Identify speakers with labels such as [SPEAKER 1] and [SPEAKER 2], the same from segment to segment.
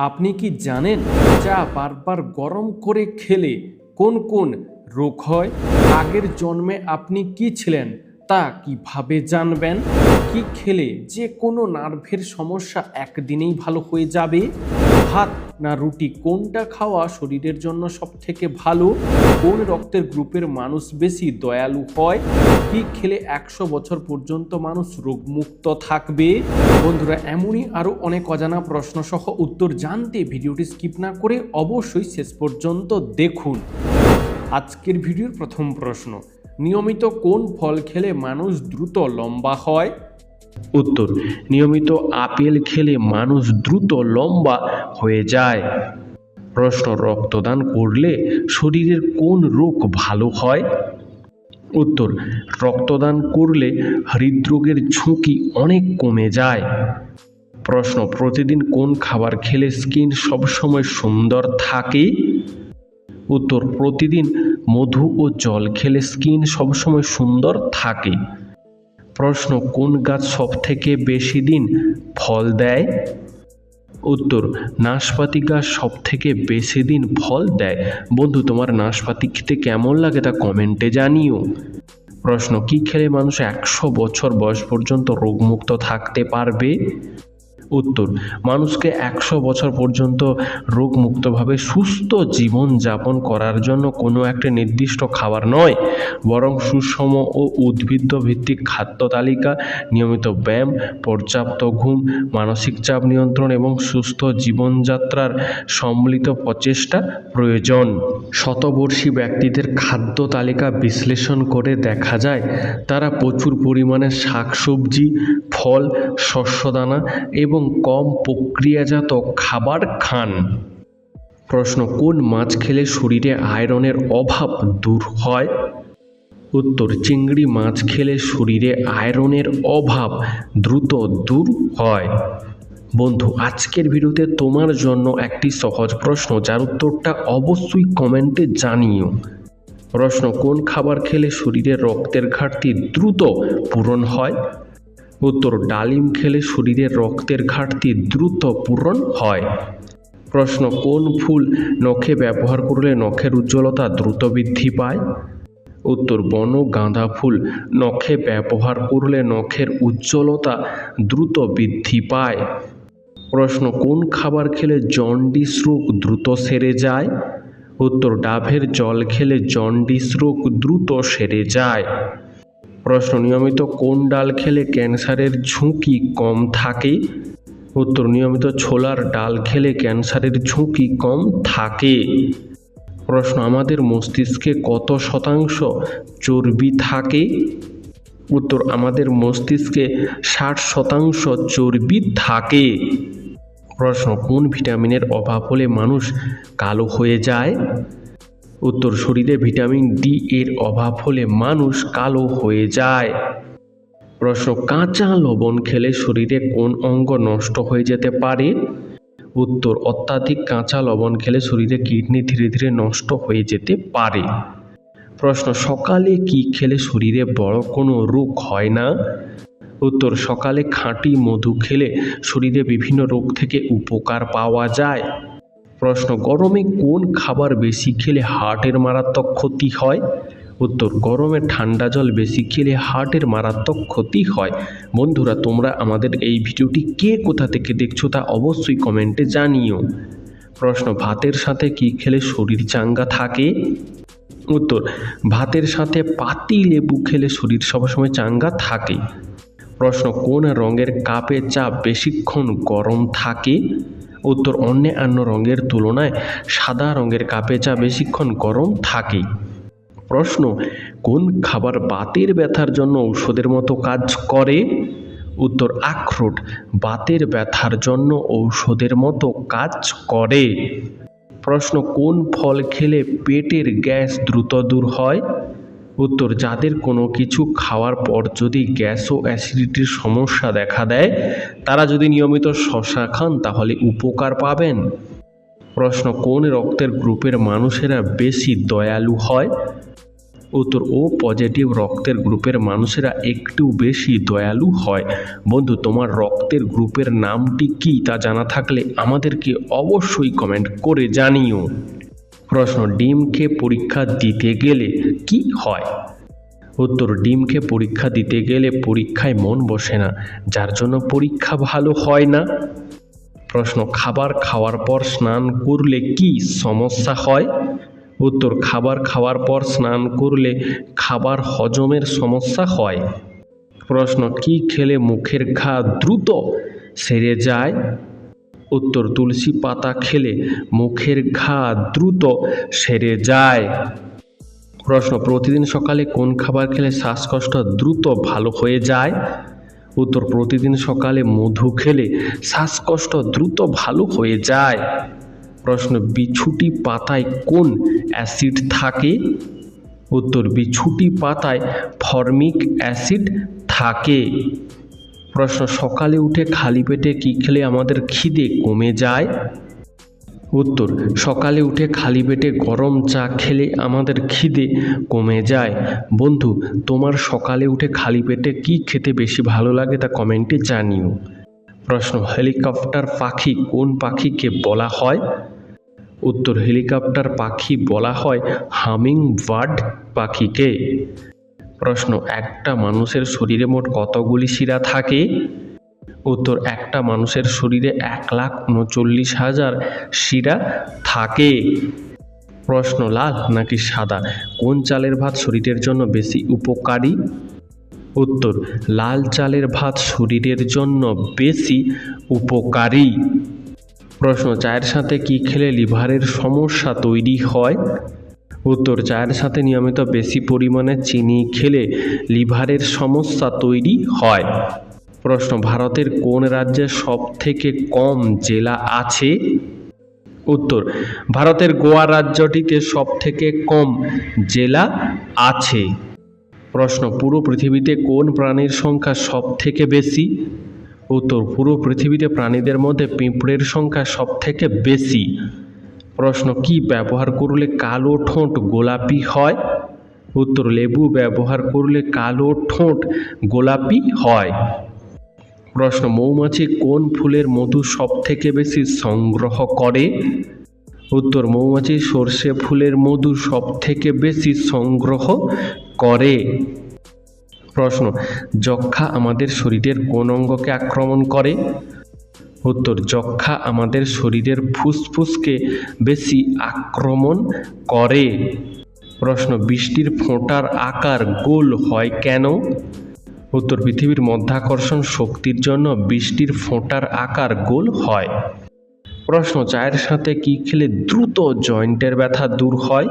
[SPEAKER 1] আপনি কি জানেন চা বারবার গরম করে খেলে কোন কোন রোগ হয়? আগের জন্মে আপনি কি ছিলেন তা কীভাবে জানবেন? কি খেলে যে কোনো নার্ভের সমস্যা একদিনেই ভালো হয়ে যাবে? ভাত না রুটি কোনটা খাওয়া শরীরের জন্য সব থেকে ভালো? কোন রক্তের গ্রুপের মানুষ বেশি দয়ালু হয়? কি খেলে একশো বছর পর্যন্ত মানুষ রোগমুক্ত থাকবে? বন্ধুরা, এমনই আরও অনেক অজানা প্রশ্ন সহ উত্তর জানতে ভিডিওটি স্কিপ না করে অবশ্যই শেষ পর্যন্ত দেখুন। আজকের ভিডিওর প্রথম প্রশ্ন, নিয়মিত কোন ফল খেলে মানুষ দ্রুত লম্বা হয়?
[SPEAKER 2] উত্তর, নিয়মিত আপেল খেলে মানুষ দ্রুত লম্বা হয়ে যায়। প্রশ্ন, রক্তদান করলে শরীরের কোন রোগ ভালো হয়? উত্তর, রক্তদান করলে হৃদরোগের ঝুঁকি অনেক কমে যায়। প্রশ্ন, প্রতিদিন কোন খাবার খেলে স্কিন সবসময় সুন্দর থাকে? উত্তর, প্রতিদিন মধু ও জল খেলে স্কিন সবসময় সুন্দর থাকে। প্রশ্ন, কোন গাছ সব থেকে বেশি দিন ফল দেয়? উত্তর, নাশপাতি গাছ সব থেকে বেশি দিন ফল দেয়। বন্ধু, তোমার নাশপাতি খেতে কেমন লাগে তা কমেন্টে জানিও। প্রশ্ন, কি খেলে মানুষ একশো বছর বয়স পর্যন্ত রোগমুক্ত থাকতে পারবে? উত্তর। মানুষকে একশো বছর পর্যন্ত রোগমুক্তভাবে সুস্থ জীবন যাপন করার জন্য কোনো একটা নির্দিষ্ট খাবার নয়, বরং সুষম ও উদ্ভিদ ভিত্তিক খাদ্য তালিকা, নিয়মিত ব্যায়াম, পর্যাপ্ত ঘুম, মানসিক চাপ নিয়ন্ত্রণ এবং সুস্থ জীবনযাত্রার সম্মিলিত প্রচেষ্টা প্রয়োজন। শতবর্ষী ব্যক্তিদের খাদ্য তালিকা বিশ্লেষণ করে দেখা যায়, তারা প্রচুর পরিমাণে শাকসবজি, ফল, শস্যদানা এবং কম প্রক্রিয়াজাত খাবার খান। প্রশ্ন, কোন মাছ খেলে শরীরে আয়রনের অভাব দূর হয়? উত্তর, চিংড়ি মাছ খেলে শরীরে আয়রনের অভাব দ্রুত দূর হয়। বন্ধু, আজকের ভিডিওতে তোমার জন্য একটি সহজ প্রশ্ন, যার উত্তরটা অবশ্যই কমেন্টে জানিও। প্রশ্ন, কোন খাবার খেলে শরীরে রক্তের ঘাটতি দ্রুত পূরণ হয়? উত্তর, ডালিম খেলে শরীরের রক্তের ঘাটতি দ্রুত পূরণ হয়। প্রশ্ন, কোন ফুল নখে ব্যবহার করলে নখের উজ্জ্বলতা দ্রুত বৃদ্ধি পায়? উত্তর, বন গাঁদা ফুল নখে ব্যবহার করলে নখের উজ্জ্বলতা দ্রুত বৃদ্ধি পায়। প্রশ্ন, কোন খাবার খেলে জন্ডিস রোগ দ্রুত সেরে যায়? উত্তর ডাভের জল খেলে জন্ডিস রোগ দ্রুত সেরে যায়। প্রশ্ন, নিয়মিত কোন ডাল খেলে ক্যান্সারের ঝুঁকি কম থাকে? উত্তর, নিয়মিত ছোলার ডাল খেলে ক্যান্সারের ঝুঁকি কম থাকে। প্রশ্ন, আমাদের মস্তিষ্কে কত শতাংশ চর্বি থাকে? উত্তর, আমাদের মস্তিষ্কে ষাট শতাংশ চর্বি থাকে। প্রশ্ন, কোন ভিটামিনের অভাব হলে মানুষ কালো হয়ে যায়? উত্তর শরীরে ভিটামিন ডি এর অভাব হলে মানুষ কালো হয়ে যায়। প্রশ্ন, কাঁচা লবণ খেলে শরীরে কোন অঙ্গ নষ্ট হয়ে যেতে পারে? উত্তর, অত্যাধিক কাঁচা লবণ খেলে শরীরে কিডনি ধীরে ধীরে নষ্ট হয়ে যেতে পারে। প্রশ্ন, সকালে কি খেলে শরীরে বড় কোনো রোগ হয় না? উত্তর, সকালে খাঁটি মধু খেলে শরীরে বিভিন্ন রোগ থেকে উপকার পাওয়া যায়। প্রশ্ন, গরমে কোন খাবার বেশি খেলে হার্টের মারাত্মক ক্ষতি হয়? উত্তর, গরমে ঠান্ডা জল বেশি খেলে হার্টের মারাত্মক ক্ষতি হয়। বন্ধুরা, তোমরা আমাদের এই ভিডিওটি কে কোথা থেকে দেখছ তা অবশ্যই কমেন্টে জানিও। প্রশ্ন, ভাতের সাথে কি খেলে শরীর চাঙ্গা থাকে? উত্তর, ভাতের সাথে পাতি লেবু খেলে শরীর সবসময় চাঙ্গা থাকে। প্রশ্ন, কোন রঙের কাপে চা বেশিক্ষণ গরম থাকে? উত্তর অন্যান্য রঙের তুলনায় সাদা রঙের কাপে চা বেশিক্ষণ গরম থাকে প্রশ্ন, কোন খাবার বাতের ব্যথার জন্য ঔষধের মতো কাজ করে? উত্তর, আখরোট বাতের ব্যথার জন্য ঔষধের মতো কাজ করে। প্রশ্ন, কোন ফল খেলে পেটের গ্যাস দ্রুত দূর হয়? উত্তর, যাদের কোনো কিছু খাওয়ার পর যদি গ্যাস ও অ্যাসিডিটির সমস্যা দেখা দেয়, তারা যদি নিয়মিত শশা খান, তাহলে উপকার পাবেন। প্রশ্ন, কোন রক্তের গ্রুপের মানুষেরা বেশি দয়ালু হয়? উত্তর, ও পজিটিভ, রক্তের গ্রুপের মানুষেরা একটু বেশি দয়ালু হয়। বন্ধু, তোমার রক্তের গ্রুপের নামটি কি তা জানা থাকলে আমাদেরকে অবশ্যই কমেন্ট করে জানিও। প্রশ্ন, ডিমকে পরীক্ষা দিতে গেলে কি হয়? উত্তর, ডিমকে পরীক্ষা দিতে গেলে পরীক্ষায় মন বসে না, যার জন্য পরীক্ষা ভালো হয় না। প্রশ্ন, খাবার খাওয়ার পর স্নান করলে কি সমস্যা হয়? উত্তর, খাবার খাওয়ার পর স্নান করলে খাবার হজমের সমস্যা হয়। প্রশ্ন, কি খেলে মুখের ঘা দ্রুত সেরে যায়? উত্তর তুলসী পাতা খেলে মুখের ঘা দ্রুত সেরে যায়। প্রশ্ন, প্রতিদিন সকালে কোন খাবার খেলে শ্বাসকষ্ট দ্রুত ভালো হয়ে যায়? উত্তর, প্রতিদিন সকালে মধু খেলে শ্বাসকষ্ট দ্রুত ভালো হয়ে যায়। প্রশ্ন, বিছুটি পাতায় কোন অ্যাসিড থাকে? উত্তর, বিছুটি পাতায় ফর্মিক অ্যাসিড থাকে। প্রশ্ন, সকালে উঠে খালি পেটে কী খেলে আমাদের খিদে কমে যায়? উত্তর, সকালে উঠে খালি পেটে গরম চা খেলে আমাদের খিদে কমে যায়। বন্ধু, তোমার সকালে উঠে খালি পেটে কি খেতে বেশি ভালো লাগে তা কমেন্টে জানিও। প্রশ্ন, হেলিকপ্টার পাখি কোন পাখিকে বলা হয়? উত্তর, হেলিকপ্টার পাখি বলা হয় হামিং বার্ড পাখিকে। প্রশ্ন, একটা মানুষের শরীরে মোট কতগুলি শিরা থাকে? উত্তর, একটা মানুষের শরীরে এক লাখ উনচল্লিশ হাজার শিরা থাকে। প্রশ্ন, লাল নাকি সাদা? কোন চালের ভাত শরীরের জন্য বেশি উপকারী? উত্তর, লাল চালের ভাত শরীরের জন্য বেশি উপকারী। প্রশ্ন, চায়ের সাথে কি খেলে লিভারের সমস্যা তৈরি হয়? উত্তর, চায়ের সাথে নিয়মিত বেশি পরিমাণে চিনি খেলে লিভারের সমস্যা তৈরি হয়। প্রশ্ন, ভারতের কোন রাজ্যে সব থেকে কম জেলা আছে? উত্তর, ভারতের গোয়া রাজ্যটিতে সব থেকে কম জেলা আছে। প্রশ্ন, পুরো পৃথিবীতে কোন প্রাণীর সংখ্যা সব থেকে বেশি? উত্তর, পুরো পৃথিবীতে প্রাণীদের মধ্যে পিঁপড়ের সংখ্যা সব থেকে বেশি। প্রশ্ন, কি ব্যবহার করলে কালো ঠোঁট গোলাপি হয়? উত্তর, লেবু ব্যবহার করলে কালো ঠোঁট গোলাপি হয়। প্রশ্ন, মৌমাছি কোন ফুলের মধু সব থেকে বেশি সংগ্রহ করে? উত্তর, মৌমাছি সর্ষে ফুলের মধু সব থেকে বেশি সংগ্রহ করে। প্রশ্ন যক্ষা আমাদের শরীরের কোন অঙ্গকে আক্রমণ করে? উত্তর, যক্ষা আমাদের শরীরের ফুসফুসকে বেশি আক্রমণ করে। প্রশ্ন, বৃষ্টির ফোঁটার আকার গোল হয় কেন? উত্তর, পৃথিবীর মধ্যাকর্ষণ শক্তির জন্য বৃষ্টির ফোঁটার আকার গোল হয়। প্রশ্ন, চায়ের সাথে কি খেলে দ্রুত জয়েন্টের ব্যথা দূর হয়?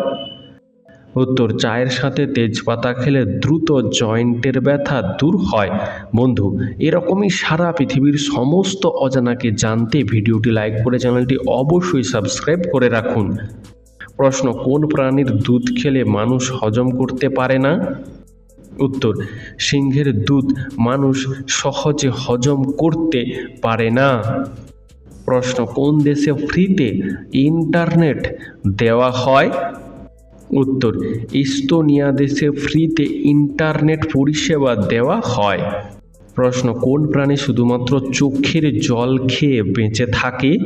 [SPEAKER 2] উত্তর, চায়ের সাথে তেজপাতা খেলে দ্রুত জয়েন্টের ব্যথা দূর হয়। বন্ধু, এরকমই সারা পৃথিবীর সমস্ত অজানাকে জানতে ভিডিওটি লাইক করে চ্যানেলটি অবশ্যই সাবস্ক্রাইব করে রাখুন। প্রশ্ন, কোন প্রাণীর দুধ খেলে মানুষ হজম করতে পারে না? উত্তর, সিংহের দুধ মানুষ সহজে হজম করতে পারে না। প্রশ্ন, কোন দেশে ফ্রিতে ইন্টারনেট দেওয়া হয়? উত্তর, ইস্তোনিয়া দেশে ফ্রিতে ইন্টারনেট পরিষেবা দেওয়া হয়। প্রশ্ন, কোন প্রাণী শুধুমাত্র চোখের জল খেয়ে বেঁচে থাকে?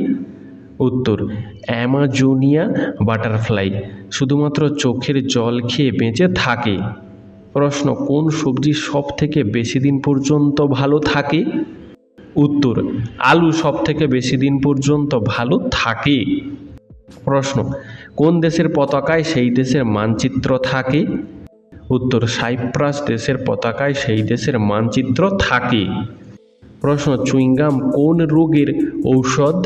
[SPEAKER 2] উত্তর, অ্যামাজোনিয়া বাটারফ্লাই শুধুমাত্র চোখের জল খেয়ে বেঁচে থাকে। প্রশ্ন, কোন সবজি সব থেকে বেশি দিন পর্যন্ত ভালো থাকে? উত্তর, আলু সব থেকে বেশি দিন পর্যন্ত ভালো থাকে। প্রশ্ন কোন দেশের পতাকায় সেই দেশের মানচিত্র থাকে? উত্তর, সাইপ্রাস দেশের পতাকায় সেই দেশের মানচিত্র থাকে। প্রশ্ন, চুইংগাম কোন রোগের ঔষধ?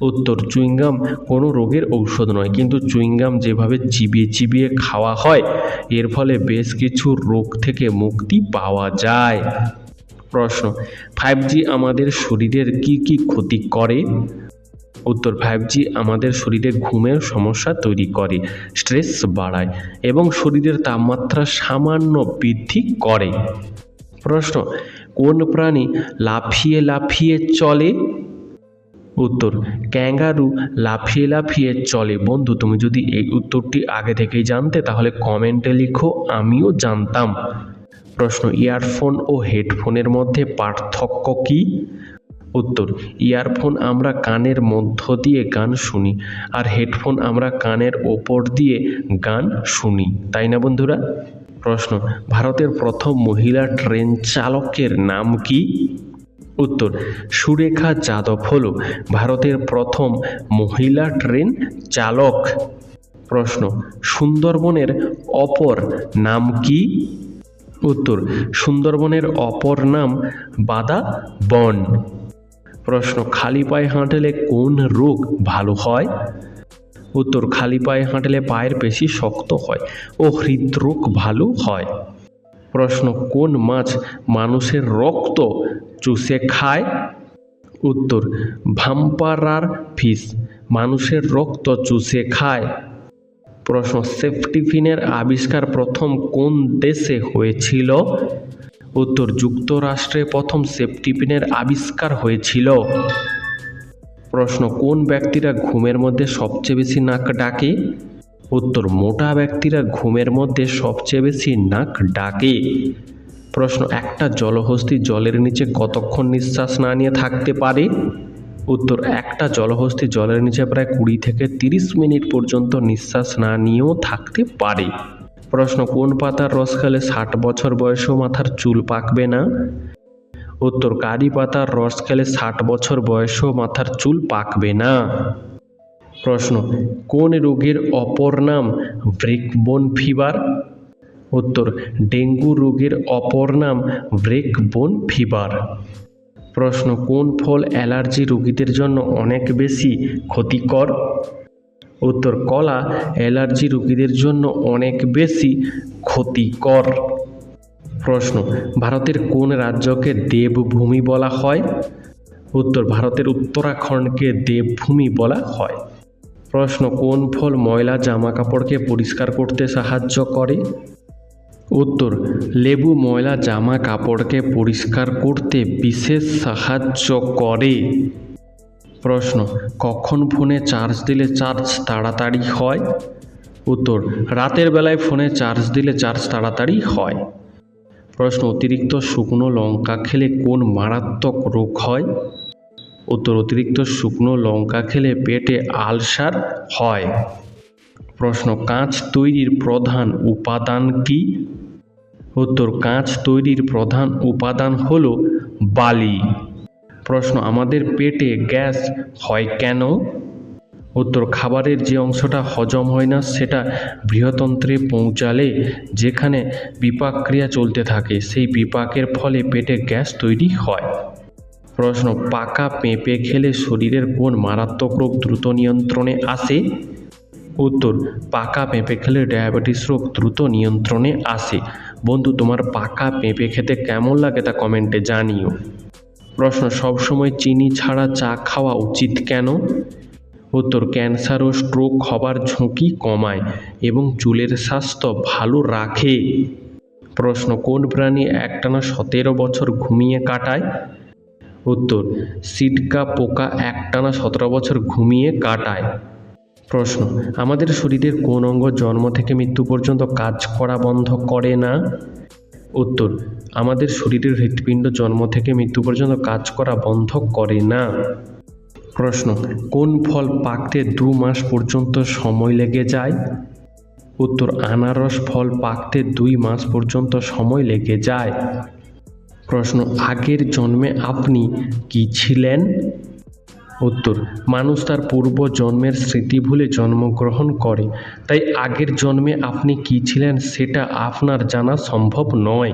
[SPEAKER 2] উত্তর, চুইংগাম কোনো রোগের ঔষধ নয়, কিন্তু চুইংগাম যেভাবে চিবিয়ে চিবিয়ে খাওয়া হয়, এর ফলে বেশ কিছু রোগ থেকে মুক্তি পাওয়া যায়। প্রশ্ন, ফাইভ জি আমাদের শরীরের কি কি ক্ষতি করে? উত্তর ফাইভ জি আমাদের শরীরে ঘুমের সমস্যা তৈরি করে স্ট্রেস বাড়ায় এবং শরীরের তাপমাত্রা সামান্য বৃদ্ধি করে। প্রশ্ন, কোন প্রাণী লাফিয়ে লাফিয়ে চলে? উত্তর, ক্যাঙ্গারু লাফিয়ে লাফিয়ে চলে। বন্ধু, তুমি যদি এই উত্তরটি আগে থেকেই জানতে, তাহলে কমেন্টে লিখো, আমিও জানতাম। প্রশ্ন ইয়ারফোন ও হেডফোনের মধ্যে পার্থক্য কী? উত্তর, ইয়ারফোন আমরা কানের মধ্য দিয়ে গান শুনি আর হেডফোন আমরা কানের ওপর দিয়ে গান শুনি। তাই না বন্ধুরা? প্রশ্ন, ভারতের প্রথম মহিলা ট্রেন চালকের নাম কি? উত্তর, সুরেখা যাদব হল ভারতের প্রথম মহিলা ট্রেন চালক। প্রশ্ন, সুন্দরবনের অপর নাম কি? উত্তর, সুন্দরবনের অপর নাম বাদা বন। প্রশ্ন, খালি পায়ে হাঁটলে কোন রোগ ভালো হয়? উত্তর, খালি পায়ে হাঁটলে পায়ের পেশি শক্ত হয় ও হৃদরোগ ভালো হয়। প্রশ্ন, কোন মাছ মানুষের রক্ত চুষে খায়? উত্তর, ভাম্পারার ফিস মানুষের রক্ত চুষে খায়। প্রশ্ন সেফটিফিনের আবিষ্কার প্রথম কোন দেশে হয়েছিল? উত্তর যুক্তরাষ্ট্রে প্রথম সেফটি পিনের আবিষ্কার হয়েছিল। প্রশ্ন, কোন ব্যক্তিরা ঘুমের মধ্যে সবচেয়ে বেশি নাক ডাকে? উত্তর, মোটা ব্যক্তিরা ঘুমের মধ্যে সবচেয়ে বেশি নাক ডাকে। প্রশ্ন, একটা জলহস্তী জলের নিচে কতক্ষণ নিঃশ্বাস না নিয়ে থাকতে পারে? উত্তর, একটা জলহস্তী জলের নিচে প্রায় কুড়ি থেকে তিরিশ মিনিট পর্যন্ত নিঃশ্বাস না নিয়েও থাকতে পারে। প্রশ্ন, কোন পাতার রস খেলে ষাট বছর বয়সেও মাথার চুল পাকবে না? উত্তর, কারি পাতার রস খেলে ষাট বছর বয়সেও মাথার চুল পাকবে না। প্রশ্ন, কোন রোগের অপর নাম ব্রেকবোন ফিভার? উত্তর, ডেঙ্গু রোগের অপর নাম ব্রেকবোন ফিভার। প্রশ্ন, কোন ফল অ্যালার্জি রোগীদের জন্য অনেক বেশি ক্ষতিকর? উত্তর, কলা অ্যালার্জি রোগীদের জন্য অনেক বেশি ক্ষতিকর। প্রশ্ন, ভারতের কোন রাজ্যকে দেবভূমি বলা হয়? উত্তর, ভারতের উত্তরাখণ্ডকে দেবভূমি বলা হয়। প্রশ্ন, কোন ফল ময়লা জামা কাপড়কে পরিষ্কার করতে সাহায্য করে? উত্তর, লেবু ময়লা জামা কাপড়কে পরিষ্কার করতে বিশেষ সাহায্য করে। প্রশ্ন, কখন ফোনে চার্জ দিলে চার্জ তাড়াতাড়ি হয়? উত্তর, রাতের বেলায় ফোনে চার্জ দিলে চার্জ তাড়াতাড়ি হয়। প্রশ্ন, অতিরিক্ত শুকনো লঙ্কা খেলে কোন মারাত্মক রোগ হয়? উত্তর, অতিরিক্ত শুকনো লঙ্কা খেলে পেটে আলসার হয়। প্রশ্ন, কাঁচ তৈরির প্রধান উপাদান কি? উত্তর, কাঁচ তৈরির প্রধান উপাদান হলো বালি। প্রশ্ন, আমাদের পেটে গ্যাস হয় কেন? উত্তর, খাবারের যে অংশটা হজম হয় না, সেটা বৃহতন্ত্রে পৌঁছালে যেখানে বিপাক ক্রিয়া চলতে থাকে, সেই বিপাকের ফলে পেটে গ্যাস তৈরি হয়। প্রশ্ন, পাকা পেঁপে খেলে শরীরের কোন মারাত্মক রোগ দ্রুত নিয়ন্ত্রণে আসে? উত্তর, পাকা পেঁপে খেলে ডায়াবেটিস রোগ দ্রুত নিয়ন্ত্রণে আসে। বন্ধু, তোমার পাকা পেঁপে খেতে কেমন লাগে তা কমেন্টে জানিও। প্রশ্ন, সবসময় চিনি ছাড়া চা খাওয়া উচিত কেন? উত্তর, ক্যান্সার ও স্ট্রোক হবার ঝুঁকি কমায় এবং চুলের স্বাস্থ্য ভালো রাখে। প্রশ্ন, কোন প্রাণী একটানা সতেরো বছর ঘুমিয়ে কাটায়? উত্তর সিডকা পোকা একটানা সতেরো বছর ঘুমিয়ে কাটায়। প্রশ্ন, আমাদের শরীরের কোন অঙ্গ জন্ম থেকে মৃত্যু পর্যন্ত কাজ করা বন্ধ করে না? উত্তর, আমাদের শরীরের হৃৎপিণ্ড জন্ম থেকে মৃত্যু পর্যন্ত কাজ করা বন্ধ করে না। প্রশ্ন, কোন ফল পাকতে দু মাস পর্যন্ত সময় লেগে যায়? উত্তর, আনারস ফল পাকতে দুই মাস পর্যন্ত সময় লেগে যায়। প্রশ্ন, আগের জন্মে আপনি কি ছিলেন? উত্তর, মানুষ তার পূর্ব জন্মের স্মৃতি ভুলে জন্মগ্রহণ করে, তাই আগের জন্মে আপনি কি ছিলেন সেটা আপনার জানা সম্ভব নয়।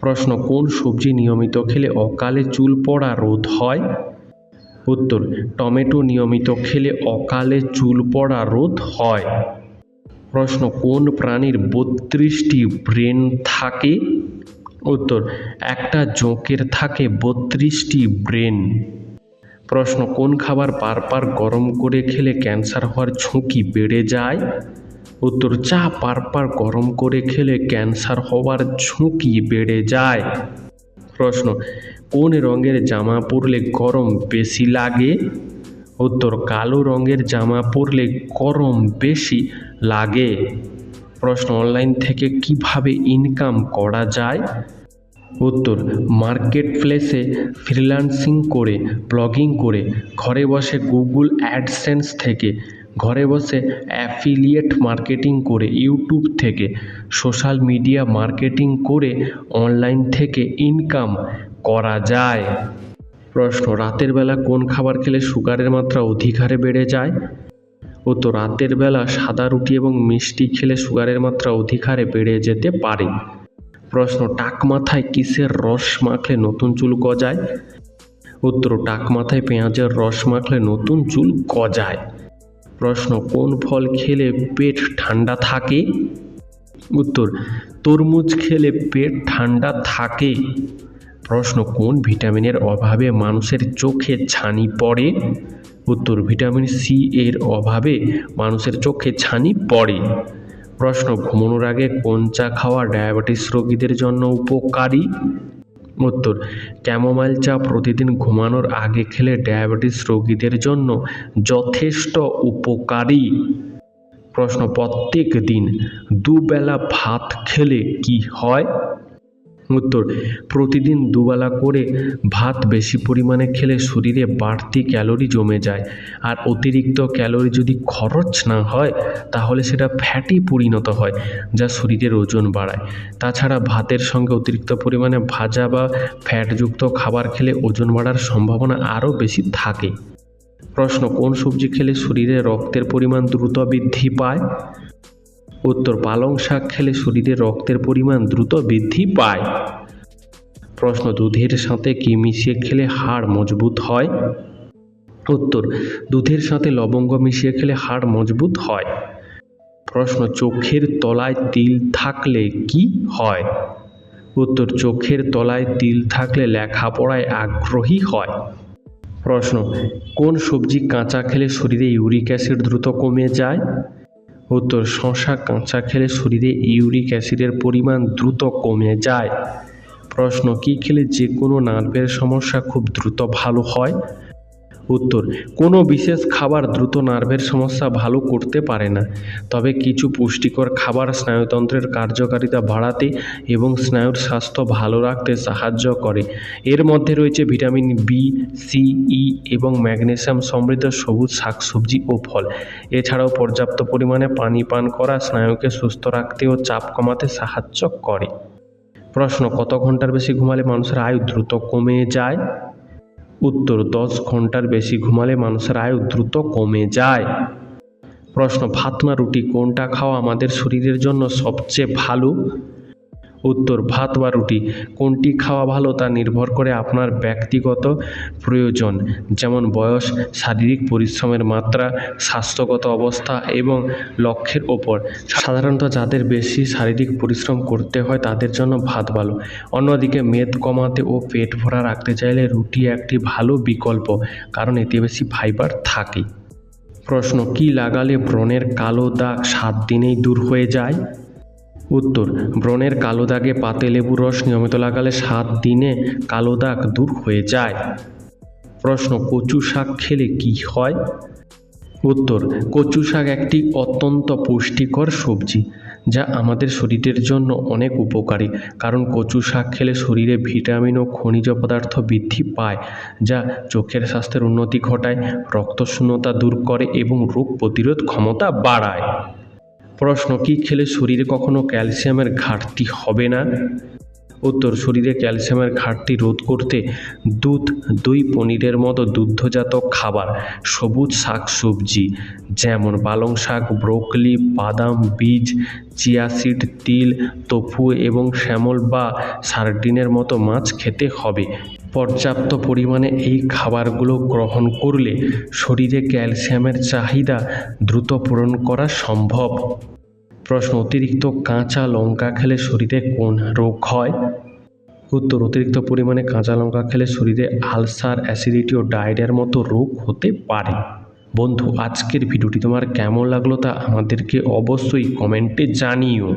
[SPEAKER 2] প্রশ্ন, কোন সবজি নিয়মিত খেলে অকালে চুল পড়া রোধ হয়? উত্তর, টমেটো নিয়মিত খেলে অকালে চুল পড়া রোধ হয়। প্রশ্ন, কোন প্রাণীর বত্রিশটি ব্রেন থাকে? উত্তর, একটা জোঁকের থাকে বত্রিশটি ব্রেন। প্রশ্ন, কোন খাবার বারবার গরম করে খেলে ক্যান্সার হওয়ার ঝুঁকি বেড়ে যায়? উত্তর, চা বারবার গরম করে খেলে ক্যান্সার হওয়ার ঝুঁকি বেড়ে যায়। প্রশ্ন, কোন রঙের জামা পরলে গরম বেশি লাগে? উত্তর, কালো রঙের জামা পরলে গরম বেশি লাগে। প্রশ্ন, অনলাইন থেকে কীভাবে ইনকাম করা যায়? উত্তর মার্কেট প্লেসে ফ্রিল্যান্সিং করে, ব্লগিং করে, ঘরে বসে গুগল অ্যাডসেন্স থেকে, ঘরে বসে অ্যাফিলিয়েট মার্কেটিং করে, ইউটিউব থেকে, সোশ্যাল মিডিয়া মার্কেটিং করে, অনলাইন থেকে ইনকাম করা যায়। প্রশ্ন, রাতের বেলা কোন খাবার খেলে সুগারের মাত্রা অধিক হারে বেড়ে যায়? উত্তর, রাতের বেলা সাদা রুটি এবং মিষ্টি খেলে সুগারের মাত্রা অধিক হারে বেড়ে যেতে পারে। প্রশ্ন, টাক মাথায় কিসের রস মাখলে নতুন চুল গজায়? উত্তর, টাক মাথায় পেঁয়াজের রস মাখলে নতুন চুল গজায়। প্রশ্ন, কোন ফল খেলে পেট ঠান্ডা থাকে? উত্তর, তরমুজ খেলে পেট ঠান্ডা থাকে। প্রশ্ন, কোন ভিটামিনের অভাবে মানুষের চোখে ছানি পড়ে? উত্তর, ভিটামিন সি এর অভাবে মানুষের চোখে ছানি পড়ে। প্রশ্ন, ঘুমানোর আগে কোন চা খাওয়া ডায়াবেটিস রোগীদের জন্য উপকারী? উত্তর, ক্যামোমাইল চা প্রতিদিন ঘুমানোর আগে খেলে ডায়াবেটিস রোগীদের জন্য যথেষ্ট উপকারী। প্রশ্ন, প্রত্যেক দিন দুবেলা ভাত খেলে কি হয়? উত্তর, প্রতিদিন দুবেলা করে ভাত বেশি পরিমাণে খেলে শরীরে বাড়তি ক্যালোরি জমে যায়। আর অতিরিক্ত ক্যালোরি যদি খরচ না হয়, তাহলে সেটা ফ্যাটে পরিণত হয়, যা শরীরের ওজন বাড়ায়। তাছাড়া ভাতের সঙ্গে অতিরিক্ত পরিমাণে ভাজা বা ফ্যাটযুক্ত খাবার খেলে ওজন বাড়ার সম্ভাবনা আরও বেশি থাকে। প্রশ্ন, কোন সবজি খেলে শরীরে রক্তের পরিমাণ দ্রুত বৃদ্ধি পায়? উত্তর পালং শাক খেলে শরীরে রক্তের পরিমাণ দ্রুত বৃদ্ধি পায়। প্রশ্ন, দুধের সাথে কি মিশিয়ে খেলে হাড় মজবুত হয়? উত্তর, দুধের সাথে লবঙ্গ মিশিয়ে খেলে হাড় মজবুত হয়। প্রশ্ন, চোখের তলায় তিল থাকলে কি হয়? উত্তর, চোখের তলায় তিল থাকলে লেখাপড়ায় আগ্রহী হয়। প্রশ্ন, কোন সবজি কাঁচা খেলে শরীরে ইউরিক অ্যাসিড দ্রুত কমে যায়? উত্তর, শশা কাঁচা খেলে শরীরে ইউরিক অ্যাসিডের পরিমাণ দ্রুত কমে যায়। প্রশ্ন, কী খেলে যে কোনো নার্ভের সমস্যা খুব দ্রুত ভালো হয়? উত্তর, কোনো বিশেষ খাবার দ্রুত নার্ভের সমস্যা ভালো করতে পারে না। তবে কিছু পুষ্টিকর খাবার স্নায়ুতন্ত্রের কার্যকারিতা বাড়াতে এবং স্নায়ুর স্বাস্থ্য ভালো রাখতে সাহায্য করে। এর মধ্যে রয়েছে ভিটামিন বি সি ই এবং ম্যাগনেশিয়াম সমৃদ্ধ সবুজ শাকসবজি ও ফল। এছাড়াও পর্যাপ্ত পরিমাণে পানি পান করা স্নায়ুকে সুস্থ রাখতে ও চাপ কমাতে সাহায্য করে। প্রশ্ন, কত ঘণ্টার বেশি ঘুমালে মানুষের আয়ু দ্রুত কমে যায়? উত্তর, দশ ঘণ্টার বেশি ঘুমালে মানুষের আয়ু দ্রুত কমে যায়। প্রশ্ন ভাত না রুটি কোনটা খাওয়া আমাদের শরীরের জন্য সবচেয়ে ভালো? উত্তর, ভাত বা রুটি। কোনটি খাওয়া ভালো তা নির্ভর করে আপনার ব্যক্তিগত প্রয়োজন, যেমন বয়স, শারীরিক পরিশ্রমের মাত্রা, স্বাস্থ্যগত অবস্থা এবং লক্ষ্যের ওপর। সাধারণত যাদের বেশি শারীরিক পরিশ্রম করতে হয় তাদের জন্য ভাত ভালো। অন্যদিকে মেদ কমাতে ও পেট ভরা রাখতে চাইলে রুটি একটি ভালো বিকল্প, কারণ এতে বেশি ফাইবার থাকে। প্রশ্ন, কি লাগালে ব্রণের কালো দাগ সাত দিনেই দূর হয়ে যায়? উত্তর, ব্রণের কালো দাগে পাতে লেবুর রস নিয়মিত লাগালে সাত দিনে কালো দাগ দূর হয়ে যায়। প্রশ্ন, কচু শাক খেলে কি হয়? উত্তর, কচু শাক একটি অত্যন্ত পুষ্টিকর সবজি যা আমাদের শরীরের জন্য অনেক উপকারী, কারণ কচু শাক খেলে শরীরে ভিটামিন ও খনিজ পদার্থ বৃদ্ধি পায়, যা চোখের স্বাস্থ্যের উন্নতি ঘটায়, রক্তশূন্যতা দূর করে এবং রোগ প্রতিরোধ ক্ষমতা বাড়ায়। প্রশ্ন, কি খেলে শরীরে কখনো ক্যালসিয়ামের ঘাটতি হবে না? উত্তর, শরীরে ক্যালসিয়ামের ঘাটতি রোধ করতে দুধ, দই, পনিরের মতো দুগ্ধজাত খাবার, সবুজ শাকসবজি যেমন পালং শাক, ব্রোকলি, বাদাম, বীজ, চিয়া সিড, তিল তোফু এবং শ্যামল বা সার্ডিনের মতো মাছ খেতে হবে। পর্যাপ্ত পরিমাণে এই খাবারগুলো গ্রহণ করলে শরীরে ক্যালসিয়ামের চাহিদা দ্রুত পূরণ করা সম্ভব। প্রশ্ন, অতিরিক্ত কাঁচা লঙ্কা খেলে শরীরে কোন রোগ হয়? উত্তর, অতিরিক্ত পরিমাণে কাঁচা লঙ্কা খেলে শরীরে আলসার, অ্যাসিডিটি ও ডায়রিয়ার মতো রোগ হতে পারে। বন্ধু, আজকের ভিডিওটি তোমার কেমন লাগল তা আমাদেরকে অবশ্যই কমেন্টে জানিও।